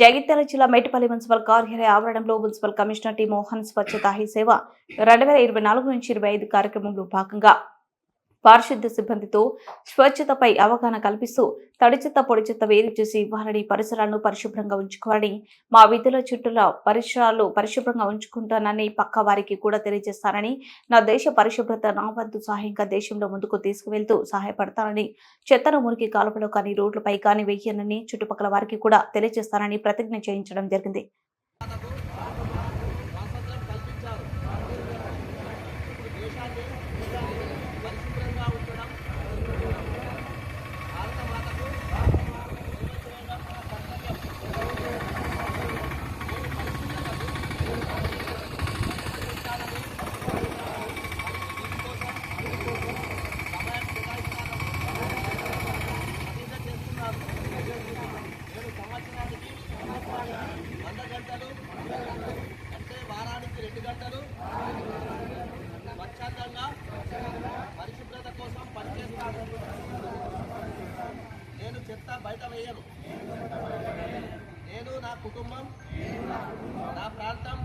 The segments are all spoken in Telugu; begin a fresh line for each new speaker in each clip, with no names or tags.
జగిత్యాల జిల్లా మేటపల్లి మున్సిపల్ కార్యాలయ ఆవరణంలో municipal commissioner T Mohan Swachhata Hi Seva రెండు వేల ఇరవై నాలుగు నుంచి ఇరవై ఐదు కార్యక్రమంలో భాగంగా పారిశుద్ధ్య సిబ్బందితో స్వచ్ఛతపై అవగాహన కల్పిస్తూ తడి చెత్త పొడి చెత్త వేరు చేసి ఇవ్వాలని పరిసరాలను పరిశుభ్రంగా ఉంచుకోవాలని మా విధుల చుట్టూల పరిసరాలు పరిశుభ్రంగా ఉంచుకుంటానని పక్క వారికి కూడా తెలియజేస్తానని నా దేశ పరిశుభ్రత నా వంతు సహాయంగా దేశంలో ముందుకు తీసుకువెళ్తూ సహాయపడతానని చెత్తను మురికి కాలువలో కానీ రోడ్లపై కానీ వేయనని చుట్టుపక్కల వారికి కూడా తెలియజేస్తానని ప్రతిజ్ఞ చేయించడం జరిగింది
స్వాతంత్రం కల్పించారు దేశాన్ని పరిశుభ్రంగా ఉంచడం భారత మాతకు చేయడం మన కర్తవ్యం. సమయం కేటాయిస్తానని ప్రతిజ్ఞ చేస్తున్నారు. నేను సంవత్సరానికి వంద గంటలు అంటే కార్యకర్తలు స్వచ్ఛందంగా పరిశుభ్రత కోసం పనిచేస్తాను నేను చెత్త బయట వేయను. నేను నా కుటుంబం నా ప్రాంతం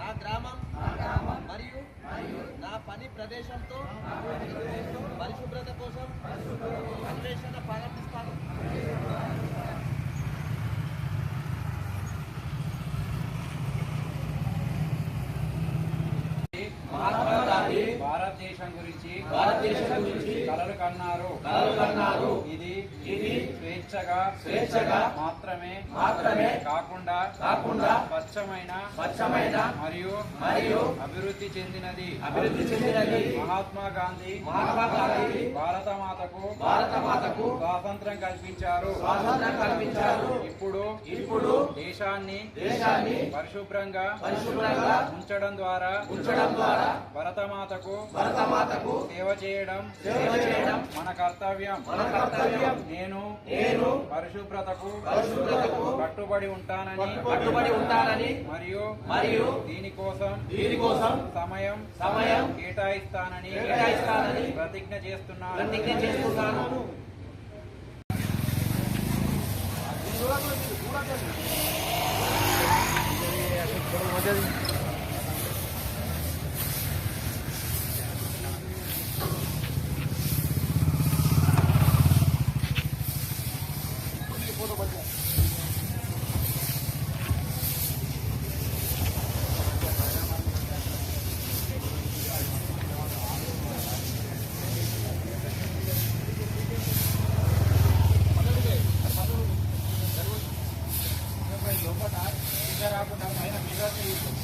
నా గ్రామం మరియు నా పని ప్రదేశంతో పరిశుభ్రత కోసం అన్వేషణ
మహాత్మా గాంధీ భారతదేశం గురించి
భారతదేశం గురించి కలలు కన్నారు.
ఇది
ఇది
స్వేచ్ఛగా
స్వేచ్ఛగా
మాత్రమే
మాత్రమే
కాకుండా
కాకుండా
స్వచ్ఛమైన
స్వచ్ఛమైన
మరియు
మరియు
అభివృద్ధి చెందినది.
అభివృద్ధి చెందినది.
మహాత్మా గాంధీ
మహాత్మా గాంధీ
భారత మాతకు
భారత మాతకు
స్వాతంత్రం కల్పించారు.
స్వాతంత్రం కల్పించారు.
ఇప్పుడు
ఇప్పుడు
దేశాన్ని
దేశాన్ని
పరిశుభ్రంగా
పరిశుభ్రంగా
ఉంచడం ద్వారా
ఉంచడం ద్వారా
భరతమాతకు
భరతమాతకు
సేవ చేయడం
సేవ చేయడం
మన కర్తవ్యం.
మన కర్తవ్యం.
నేను
నేను
పరిశుభ్రతకు
పరిశుభ్రతకు
కట్టుబడి ఉంటానని
కట్టుబడి ఉంటానని
మరియు
మరియు
దీనికోసం
దీనికోసం
సమయం
సమయం
కేటాయిస్తానని
కేటాయిస్తానని
ప్రతిజ్ఞ చేస్తున్నాను.
ప్రతిజ్ఞ చేస్తున్నాను.
లోపల రాకుండా పైన మీద